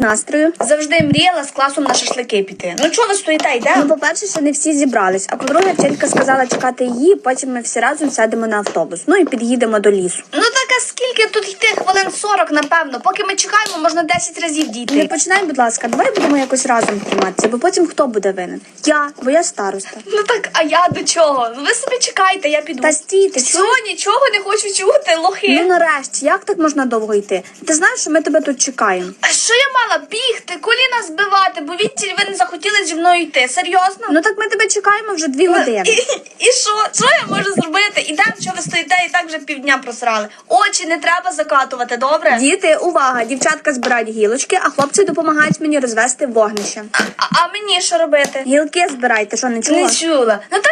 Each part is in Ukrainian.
настрою? Завжди мріяла з класом на шашлики піти. Ну чого ви стоїте, йде? Ну, по-перше, що не всі зібрались. А по-друге, вчителька сказала чекати її, потім ми всі разом сядемо на автобус. Ну і під'їдемо до лісу. Ну так а скільки тут йти? Хвилин 40, напевно. Поки ми чекаємо, можна 10 разів дійти. Не починай, будь ласка, давай будемо якось разом триматися, бо потім хто буде винен? Я, бо я староста. Ну так, а я до чого? Ну ви собі чекайте, я піду. Та стій, ти Все, нічого не хочу чути, лохи. Ну нарешті, як так можна довго йти? Ти знаєш, що ми тебе тут чекаємо. А що я мала бігти, коліна збивати, бо відтіль ви не захотіли зі мною йти. Серйозно? Ну так ми тебе чекаємо вже дві години. І, і що? Що я можу зробити? Ідемо, що ви стоїте і так вже півдня просрали. Очі не треба закатувати, добре? Діти, увага! Дівчатка збирають гілочки, а хлопці допомагають мені розвести вогнище. А, а мені що робити? Гілки збирайте, що не чула? Не чула. Я не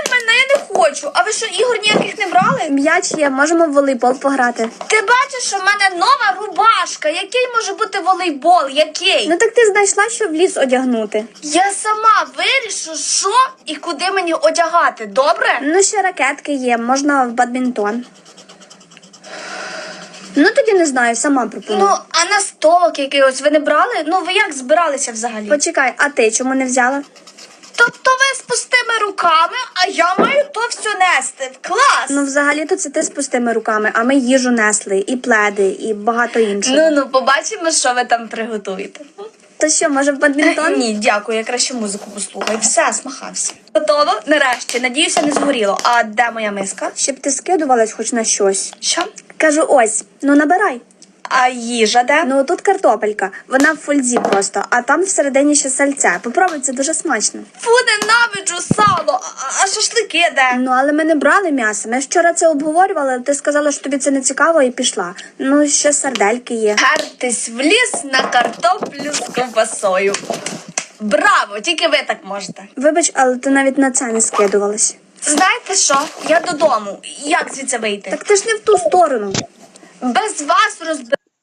хочу. А ви що, ігор ніяких не брали? М'яч є, можемо в волейбол пограти. Ти бачиш, що в мене нова рубашка. Який може бути волейбол? Який? Ну так ти знайшла, що в ліс одягнути. Я сама вирішу, що і куди мені одягати, добре? Ну, ще ракетки є, можна в бадмінтон. Ну тоді не знаю, сама пропоную. Ну, а на столок якийсь ви не брали? Ну ви як збиралися взагалі? Почекай, а ти чому не взяла? Тобто ви з пустими руками, а я маю то все нести. Клас! Ну, взагалі-то це ти з пустими руками, а ми їжу несли, і пледи, і багато іншого. ну ну побачимо, що ви там приготуєте. То що, може в бадмінтон? Ні, дякую, я краще музику послухаю. Все, смахався. Готово? Нарешті. Надіюся, не згоріло. А де моя миска? Щоб ти скидувалась хоч на щось. Що? Кажу, ось, ну набирай. А їжа де? Ну тут картопелька, вона в фользі просто, а там всередині ще сальце. Попробуй, це дуже смачно. Фу, ненавиджу сало, а, а шашлики де? Ну але ми не брали м'ясо. Ми вчора це обговорювали, але ти сказала, що тобі це не цікаво, і пішла. Ну, ще сардельки є. Гертись в ліс на картоплю з ковбасою. Браво! Тільки ви так можете. Вибач, але ти навіть на це не скидувалась. Знаєте що? Я додому. Як звідси вийти? Так ти ж не в ту сторону. Без вас розб...